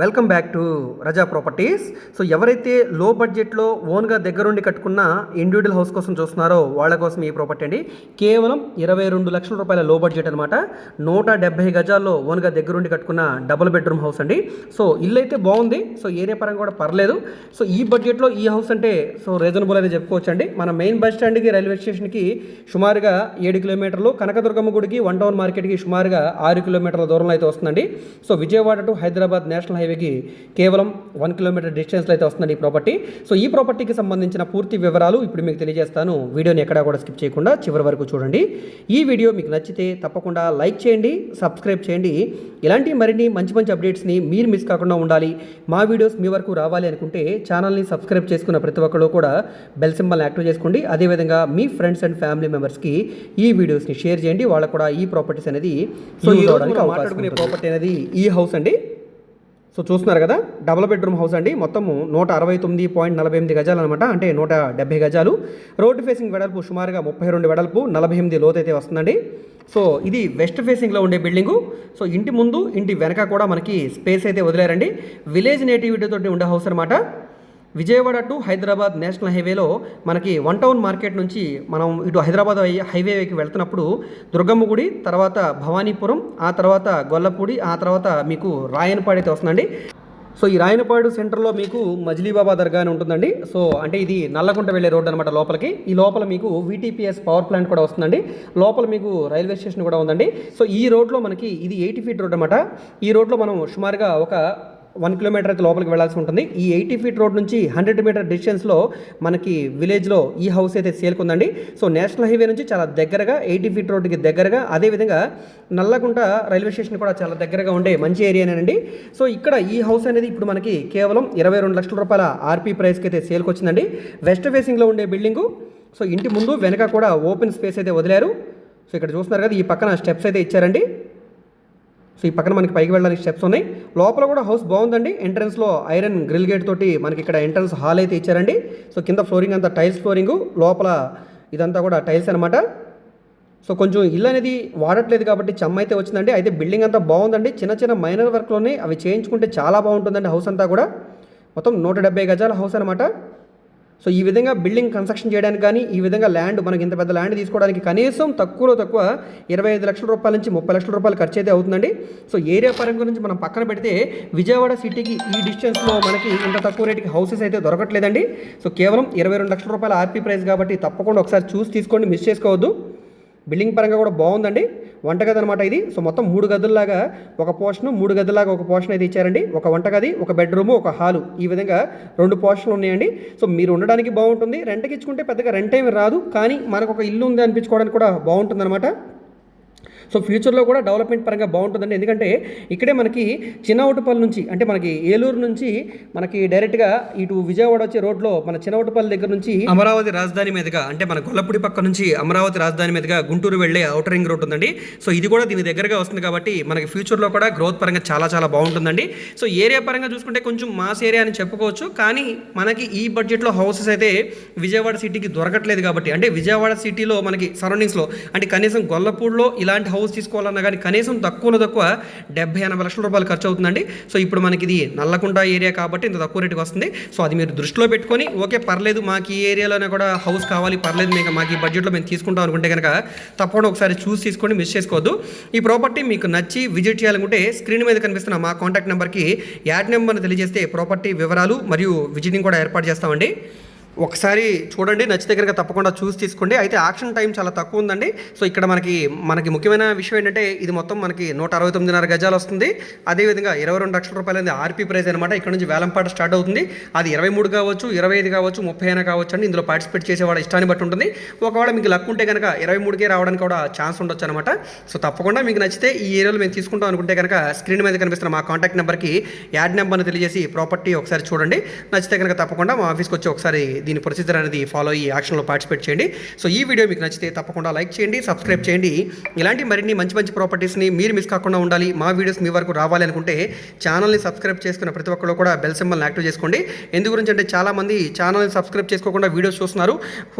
Welcome back to Raza properties. So ఎవరైతే low బడ్జెట్లో ఓన్గా దగ్గరుండి కట్టుకున్న ఇండివిజువల్ హౌస్ కోసం చూస్తున్నారో వాళ్ళ కోసం ఈ ప్రాపర్టీ అండి. కేవలం ఇరవై రెండు లక్షల రూపాయల లో బడ్జెట్ అనమాట నూట డెబ్బై గజాల్లో ఓన్గా దగ్గరుండి కట్టుకున్న డబుల్ బెడ్రూమ్ హౌస్ అండి. సో ఇల్లు అయితే బాగుంది. సో ఏరియా పరంగా కూడా పర్లేదు. సో ఈ బడ్జెట్లో ఈ హౌస్ అంటే సో రీజనబుల్ అయితే చెప్పుకోవచ్చు అండి. మన మెయిన్ బస్ స్టాండ్కి రైల్వే స్టేషన్కి సుమారుగా ఏడు కిలోమీటర్లు కనకదుర్గమ్మ గుడికి వన్ టౌన్ మార్కెట్కి సుమారుగా ఆరు కిలోమీటర్ల దూరంలో అయితే వస్తుందండి. So Vijayawada to Hyderabad national హైవేకి కేవలం వన్ కిలోమీటర్ డిస్టెన్స్లో అయితే వస్తుందండి ఈ ప్రాపర్టీ సో ఈ ప్రాపర్టీకి సంబంధించిన పూర్తి వివరాలు ఇప్పుడు మీకు తెలియజేస్తాను. వీడియోని ఎక్కడా కూడా స్కిప్ చేయకుండా చివరి వరకు చూడండి. ఈ వీడియో మీకు నచ్చితే తప్పకుండా లైక్ చేయండి సబ్స్క్రైబ్ చేయండి. ఇలాంటి మరిన్ని మంచి మంచి అప్డేట్స్ని మీరు మిస్ కాకుండా ఉండాలి. మా వీడియోస్ మీ వరకు రావాలి అనుకుంటే ఛానల్ని సబ్స్క్రైబ్ చేసుకున్న ప్రతి ఒక్కరు కూడా బెల్ సింబల్ని యాక్టివ్ చేసుకోండి. అదేవిధంగా మీ ఫ్రెండ్స్ అండ్ ఫ్యామిలీ మెంబర్స్కి ఈ వీడియోస్ని షేర్ చేయండి. వాళ్ళకు కూడా ఈ ప్రాపర్టీస్ అనేది సో ఈ ప్రాపర్టీ అనేది ఈ హౌస్ అండి. సో చూస్తున్నారు కదా డబుల్ బెడ్రూమ్ హౌస్ అండి. మొత్తము నూట అరవై తొమ్మిది పాయింట్ నలభై ఎనిమిది గజాలు అనమాట అంటే నూట డెబ్బై గజాలు. రోడ్డు ఫేసింగ్ వెడల్పు సుమారుగా ముప్పై రెండు వెడల్పు నలభై ఎనిమిది లోతు అయితే వస్తుందండి. సో ఇది వెస్ట్ ఫేసింగ్లో ఉండే బిల్డింగు సో ఇంటి ముందు ఇంటి వెనక కూడా మనకి స్పేస్ అయితే వదిలేరండి. విలేజ్ నేటివిటీతో ఉండే హౌస్ అనమాట విజయవాడ టు హైదరాబాద్ నేషనల్ హైవేలో మనకి వన్ టౌన్ మార్కెట్ నుంచి మనం ఇటు హైదరాబాద్ హైవేకి వెళ్తున్నప్పుడు దుర్గమ్మ గుడి తర్వాత భవానీపురం ఆ తర్వాత గొల్లపూడి ఆ తర్వాత మీకు రాయనపాడి అయితే వస్తుందండి. సో ఈ రాయనపాడు సెంటర్లో మీకు మజిలీబాబా దర్గా అని ఉంటుందండి. సో అంటే ఇది నల్లకుంట వెళ్ళే రోడ్ అనమాట లోపలికి. ఈ లోపల మీకు వీటీపీఎస్ పవర్ ప్లాంట్ కూడా వస్తుందండి. లోపల మీకు రైల్వే స్టేషన్ కూడా ఉందండి. సో ఈ రోడ్లో మనకి ఇది ఎయిటీ ఫీట్ రోడ్ అనమాట ఈ రోడ్లో మనం సుమారుగా ఒక వన్ కిలోమీటర్ అయితే లోపలికి వెళ్ళాల్సి ఉంటుంది. ఈ ఎయిటీ ఫీట్ రోడ్ నుంచి హండ్రెడ్ మీటర్ డిస్టెన్స్లో మనకి విలేజ్లో ఈ హౌస్ అయితే సేల్కుందండి. సో నేషనల్ హైవే నుంచి చాలా దగ్గరగా ఎయిటీ ఫీట్ రోడ్కి దగ్గరగా అదేవిధంగా నల్లకుంట రైల్వే స్టేషన్ కూడా చాలా దగ్గరగా ఉండే మంచి ఏరియానేనండి. సో ఇక్కడ ఈ హౌస్ అనేది ఇప్పుడు మనకి కేవలం ఇరవై రెండు లక్షల రూపాయల ఆర్పీ ప్రైస్కి అయితే సేల్కి వచ్చిందండి వెస్ట్ ఫేసింగ్లో ఉండే బిల్డింగు. సో ఇంటి ముందు వెనక కూడా ఓపెన్ స్పేస్ అయితే వదిలారు. సో ఇక్కడ చూస్తున్నారు కదా ఈ పక్కన స్టెప్స్ అయితే ఇచ్చారండి. సో ఈ పక్కన మనకి పైకి వెళ్ళడానికి స్టెప్స్ ఉన్నాయి. లోపల కూడా హౌస్ బాగుందండి. ఎంట్రన్స్లో ఐరన్ గ్రిల్ గేట్ తోటి మనకి ఇక్కడ ఎంట్రన్స్ హాల్ అయితే ఇచ్చారండి. సో కింద ఫ్లోరింగ్ అంతా టైల్స్ ఫ్లోరింగ్ లోపల ఇదంతా కూడా టైల్స్ అనమాట సో కొంచెం ఇల్లు అనేది వాడట్లేదు కాబట్టి చెమ్మ అయితే వచ్చిందండి. అయితే బిల్డింగ్ అంతా బాగుందండి. చిన్న చిన్న మైనర్ వర్క్లోనే అవి చేయించుకుంటే చాలా బాగుంటుందండి హౌస్ అంతా కూడా. మొత్తం నూట డెబ్బై గజాల హౌస్ అనమాట సో ఈ విధంగా బిల్డింగ్ కన్స్ట్రక్షన్ చేయడానికి కానీ ఈ విధంగా ల్యాండ్ మనకి ఇంత పెద్ద ల్యాండ్ తీసుకోవడానికి కనీసం తక్కువలో తక్కువ ఇరవై ఐదు లక్షల రూపాయల నుంచి ముప్పై లక్షల రూపాయలు ఖర్చు అయితే అవుతుందండి. సో ఏరియా పరంగా గురించి మనం పక్కన పెడితే విజయవాడ సిటీకి ఈ డిస్టెన్స్లో మనకి ఇంత తక్కువ రేటుకి హౌసెస్ అయితే దొరకట్లేదండి. సో కేవలం ఇరవై రెండు లక్షల రూపాయల ఆర్పీ ప్రైస్ కాబట్టి తప్పకుండా ఒకసారి చూసి తీసుకోండి మిస్ చేసుకోవద్దు. బిల్డింగ్ పరంగా కూడా బాగుందండి. వంటగది అనమాట ఇది. సో మొత్తం మూడు గదుల్లాగా ఒక పోర్షన్ మూడు గదుల్లాగా ఒక పోర్షన్ అయితే ఇచ్చారండి. ఒక వంటగది ఒక బెడ్రూమ్ ఒక హాలు ఈ విధంగా రెండు పోర్షన్లు ఉన్నాయండి. సో మీరు ఉండడానికి బాగుంటుంది. రెంట్కి ఇచ్చుకుంటే పెద్దగా రెంట్ ఏమి రాదు. కానీ మనకు ఒక ఇల్లు ఉంది అనిపించుకోవడానికి కూడా బాగుంటుంది సో ఫ్యూచర్లో కూడా డెవలప్మెంట్ పరంగా బాగుంటుందండి. ఎందుకంటే ఇక్కడే మనకి చిన్నవటపల్లి నుంచి అంటే మనకి ఏలూరు నుంచి మనకి డైరెక్ట్గా ఇటు విజయవాడ వచ్చే రోడ్లో మన చిన్నవటపల్లి దగ్గర నుంచి అమరావతి రాజధాని మీదుగా అంటే మన గొల్లపూడి పక్క నుంచి అమరావతి రాజధాని మీదుగా గుంటూరు వెళ్ళే అవుటర్ రింగ్ రోడ్ ఉందండి. సో ఇది కూడా దీని దగ్గరగా వస్తుంది కాబట్టి మనకి ఫ్యూచర్లో కూడా గ్రోత్ పరంగా చాలా చాలా బాగుంటుందండి. సో ఏరియా పరంగా చూసుకుంటే కొంచెం మాస్ ఏరియా అని చెప్పుకోవచ్చు. కానీ మనకి ఈ బడ్జెట్లో హౌసెస్ అయితే విజయవాడ సిటీకి దొరకట్లేదు కాబట్టి అంటే విజయవాడ సిటీలో మనకి సరౌండింగ్స్లో అంటే కనీసం గొల్లపూడిలో ఇలాంటి హౌస్ తీసుకోవాలన్నా కానీ కనీసం తక్కువలో తక్కువ డెబ్బై ఎనభై లక్షల రూపాయలు ఖర్చు అవుతుందండి. సో ఇప్పుడు మనకి ఇది నల్లకుంట ఏరియా కాబట్టి ఇంత తక్కువ రేటుకి వస్తుంది. సో అది మీరు దృష్టిలో పెట్టుకొని ఓకే పర్లేదు మాకు ఈ ఏరియాలోనే కూడా హౌస్ కావాలి పర్లేదు మీకు మాకు ఈ బడ్జెట్లో మేము తీసుకుంటాం అనుకుంటే కనుక తప్పకుండా ఒకసారి చూసి తీసుకోండి మిస్ చేసుకోవద్దు. ఈ ప్రాపర్టీ మీకు నచ్చి విజిట్ చేయాలనుకుంటే స్క్రీన్ మీద కనిపిస్తున్న మా కాంటాక్ట్ నెంబర్కి యాడ్ నెంబర్ని తెలియజేస్తే ప్రాపర్టీ వివరాలు మరియు విజిటింగ్ కూడా ఏర్పాటు చేస్తామండి. ఒకసారి చూడండి నచ్చితే కనుక తప్పకుండా చూసి తీసుకోండి. అయితే యాక్షన్ టైం చాలా తక్కువ ఉందండి. సో ఇక్కడ మనకి మనకి ముఖ్యమైన విషయం ఏంటంటే ఇది మొత్తం మనకి నూట అరవై తొమ్మిదిన్నర గజాలు వస్తుంది. అదేవిధంగా ఇరవై రెండు లక్షల రూపాయలు అనేది ఆర్పీ ప్రైస్ అనమాట ఇక్కడ నుంచి వేలంపాట స్టార్ట్ అవుతుంది. అది ఇరవై మూడు కావచ్చు ఇరవై ఐదు కావచ్చు ముప్పై అయినా కావచ్చు అండి ఇందులో పార్టిసిపేట్ చేసేవాడు ఇష్టాన్ని బట్టి ఉంటుంది. ఒకవేళ మీకు లక్ ఉంటే కనుక ఇరవై మూడుకే రావడానికి కూడా ఛాన్స్ ఉండొచ్చు అనమాట సో తప్పకుండా మీకు నచ్చితే ఈ ఏరియాలో మేము తీసుకుంటాం అనుకుంటే కనుక స్క్రీన్ మీద కనిపిస్తున్న మా కాంటాక్ట్ నెంబర్కి యాడ్ నెంబర్ని తెలియజేసి ప్రాపర్టీ ఒకసారి చూడండి. నచ్చితే కనుక తప్పకుండా మా ఆఫీస్కి వచ్చి ఒకసారి దీని ప్రొసీజర్ అనేది ఫాలో అయ్యి యాక్షన్లో పార్టిసిపేట్ చేయండి. సో ఈ వీడియో మీకు నచ్చితే తప్పకుండా లైక్ చేయండి సబ్స్క్రైబ్ చేయండి. ఇలాంటి మరిన్ని మంచి మంచి ప్రాపర్టీస్ని మీరు మిస్ కాకుండా ఉండాలి మా వీడియోస్ మీ వరకు రావాలి అనుకుంటే ఛానల్ని సబ్స్క్రైబ్ చేసుకున్న ప్రతి ఒక్కరు కూడా బెల్ సింబల్ని యాక్టివ్ చేసుకోండి. ఎందు గురించి అంటే చాలామంది ఛానల్ని సబ్స్క్రైబ్ చేసుకోకుండా వీడియోస్ చూస్తున్నారు.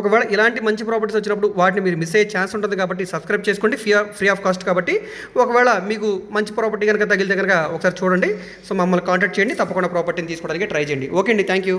ఒకవేళ ఇలాంటి మంచి ప్రాపర్టీస్ వచ్చినప్పుడు వాటిని మీరు మిస్ అయ్యే ఛాన్స్ ఉంటుంది కాబట్టి సబ్స్క్రైబ్ చేసుకోండి ఫ్రీ ఫ్రీ ఆఫ్ కాస్ట్ కాబట్టి. ఒకవేళ మీకు మంచి ప్రాపర్టీ కనుక తగిలితే కనుక ఒకసారి చూడండి. సో మమ్మల్ని కాంటాక్ట్ చేయండి తప్పకుండా ప్రాపర్టీని తీసుకోవడానికి ట్రై చేయండి. ఓకే అండి థ్యాంక్ యూ